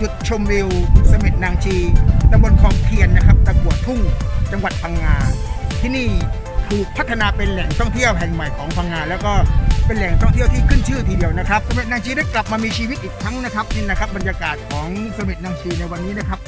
จุดชมวิวเสม็ดนางชีตำบลคลองเทียนนะครับตะกัวทุ่ง จังหวัดพังงา ที่นี่ถูกพัฒนาเป็นแหล่งท่องเที่ยวแห่งใหม่ของพังงา แล้วก็เป็นแหล่งท่องเที่ยวที่ขึ้นชื่อทีเดียวนะครับเสม็ดนางชีได้กลับมามีชีวิตอีกครั้งนะครับนี่นะครับบรรยากาศของเสม็ดนางชีในวันนี้นะครับ